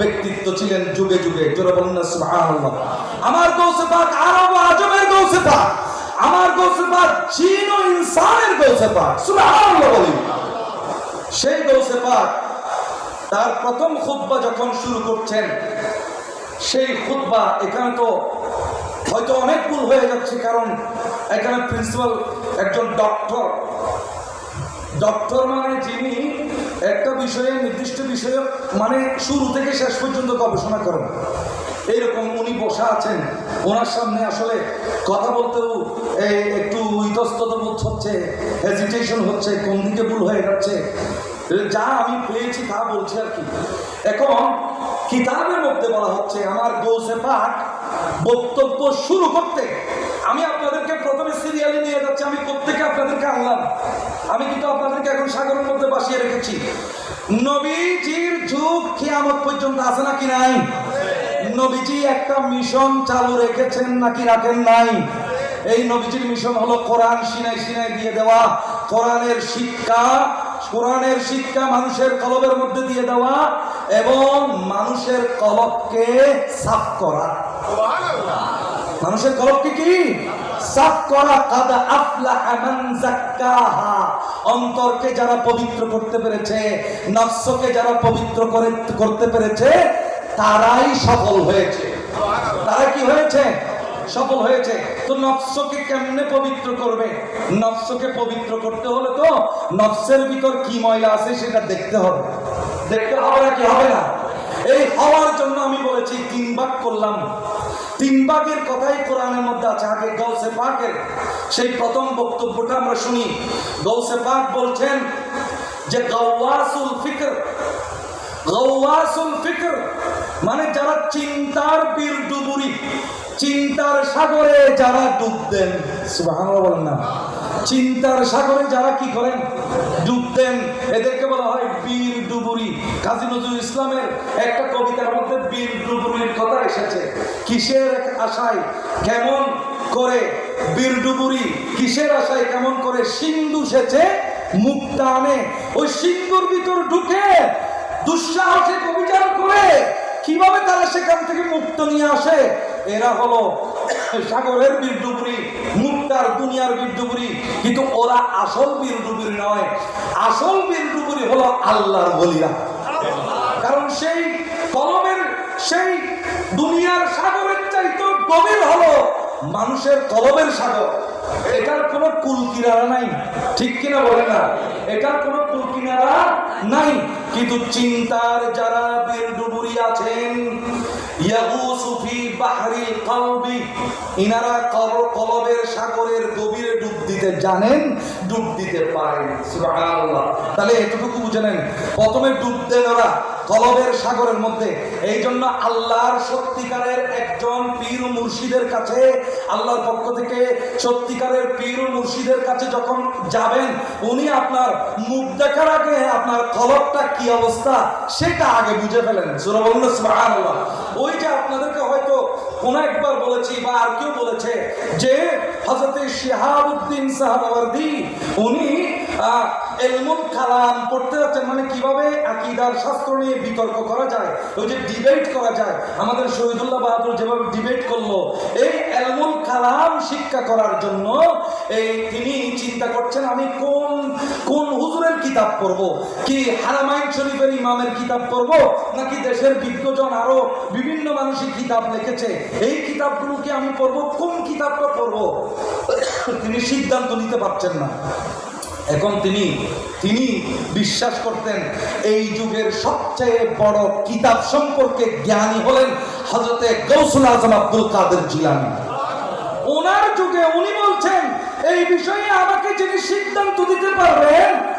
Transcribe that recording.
ব্যক্তিত্ব ছিলেন যুগে যুগে আমার গৌসে পাক আরব আজমের গৌসে পাক আমার গৌসে পাক জিন ও ইনসানের গৌসে পাক বলি। সেই গৌসে পাক তার প্রথম খুতবা যখন শুরু করছেন, সেই খুতবা এখানে তো হয়তো অনেক ভুল হয়ে যাচ্ছে, কারণ এখানে প্রিন্সিপাল একজন ডক্টর। ডক্টর মানে যিনি একটা বিষয়ে, নির্দিষ্ট বিষয়ে মানে শুরু থেকে শেষ পর্যন্ত গবেষণা করেন এইরকম উনি বসা আছেন, ওনার সামনে আসলে কথা বলতেও একটু ইতস্তত বোধ হচ্ছে হেজিটেশন হচ্ছে, কোন দিকে ভুল হয়ে যাচ্ছে। যা আমি পেয়েছি তা বলছি আর কি। এখন কিতাবের মধ্যে বলা হচ্ছে, আমার গৌসে পাক বক্তব্য শুরু করতে। আমি আপনাদেরকে প্রথমে সিরিয়ালে নিয়ে যাচ্ছি, আমি প্রত্যেকে আপনাদেরকে আনলাম। আমি কিন্তু আপনাদেরকে এখন সাগরের মধ্যে বাসিয়ে রেখেছি। নবীজির যুগ কিয়ামত পর্যন্ত আছে নাকি নাই? নবীজি একটা মিশন চালু রেখেছেন নাকি রাখেন নাই? এই নবীজির মিশন হলো কোরআন সিনাই সিনাই দিয়ে দেওয়া, কোরআনের শিক্ষা কোরআনের শিক্ষা মানুষের কলবের মধ্যে দিয়ে দেওয়া এবং মানুষের কলবকে সাফ করা। মানুষের কলবকে কি? অন্তরকে যারা পবিত্র করতে পেরেছে, নফসকে যারা পবিত্র করে, করতে পেরেছে, তারাই সফল হয়েছে। তারা কি হয়েছে? সফল হয়েছে। তো নফসকে কেমনে পবিত্র করবে? নফসকে পবিত্র করতে হলে তো নফসের ভিতর কি ময়লা আছে সেটা দেখতে হবে। দেখতে হবে না কি হবে না? এই হওয়ার জন্য আমি বলেছি, তিন ভাগ করলাম। তিন ভাগের কথাই কোরআনের মধ্যে আছে। আগে গৌসে পাকের সেই প্রথম বক্তব্যটা আমরা শুনি। গৌসে পাক বলছেন যে গওয়াসুল ফিকর গওয়াসুল ফিকর মানে যারা চিন্তার বীর ডুবুরি, চিন্তার সাগরে যারা ডুব দেন বলেন না। চিন্তার সাগরে যারা কি করেন? ডুব দেন এদেরকে বলা হয় বীর ডুবুরি। কাজী নজরুল ইসলামের একটা কবিতার মধ্যে বীর ডুবুরির কথা এসেছে। কিসের আশায় কেমন করে বীর ডুবুরি? কিসের আশায় কেমন করে সিন্ধু সেচে মুক্তা আনে ওই সিন্ধুর ভিতর ঢুকে দুঃসাহসিক অভিযান করে কীভাবে তারা সেখান থেকে মুক্ত নিয়ে আসে? এরা হলো সাগরের বীরডুবরি মুক্তার দুনিয়ার বীরডুবরি কিন্তু ওরা আসল বীরডুবরি নয়। আসল বীরডুবরি হলো আল্লাহর বলিরা। কারণ সেই কলমের, সেই দুনিয়ার সাগরের চাইতে গভীর হলো মানুষের কলমের সাগর। এটার কোনো কুল কিনারা নাই। ঠিক কিনা বলে না? এটার কোনো কুল কিনারা নাই। কিন্তু চিন্তার যারা বীর ডুবুরি আছেন ইয়াগুসু ফি বাহরিল কলবি, ইনারা কল- কলবের সাগরের গভীরে ডুব দিতে জানেন ডুব দিতে পারেন। তাহলে এতটুকু বুঝে নেন প্রথমে ডুব দেন ওরা কলবের সাগরের মধ্যে। এই জন্য আল্লাহর সত্যিকারের একজন পীর মুর্শিদের কাছে আল্লাহর পক্ষ থেকে সত্যিকারের পীর মুর্শিদের কাছে যখন যাবেন উনি আপনার মুখ দেখার আগে আপনার কলবটা কি অবস্থা সেটা আগে বুঝে ফেলেন। সুরা বলুন না, ওই যে আপনাদেরকে হয়তো কোন একবার বলেছি বা আর কেউ বলেছে যে হজরতে উনি এলমুল কালাম পড়তে যাচ্ছেন মানে কীভাবে আকিদার শাস্ত্র নিয়ে বিতর্ক করা যায়, ওই যে ডিবেট করা যায়। আমাদের শহীদুল্লাহ বাহাদুর যেভাবে ডিবেট করল, এই এলমুল কালাম শিক্ষা করার জন্য, এই তিনি চিন্তা করছেন, আমি কোন কিতাব পড়ব? কি হারামাইন শরীফের ইমামের কিতাব পড়ব? নাকি দেশের বিজ্ঞজন আরও বিভিন্ন মানুষই কিতাব লিখেছে? এই কিতাবগুলোকে আমি পড়ব? কোন কিতাবটা পড়ব? তিনি সিদ্ধান্ত নিতে পারছেন না। এখন তিনি তিনি বিশ্বাস করতেন, এই যুগের সবচেয়ে বড় কিতাব সম্পর্কে জ্ঞানী হলেন হজরতে গৌসুল আজম আব্দুল কাদের জিলানি। ওনার যুগে উনি বলছেন, এই বিষয়ে আমাকে যিনি সিদ্ধান্ত দিতে পারবেন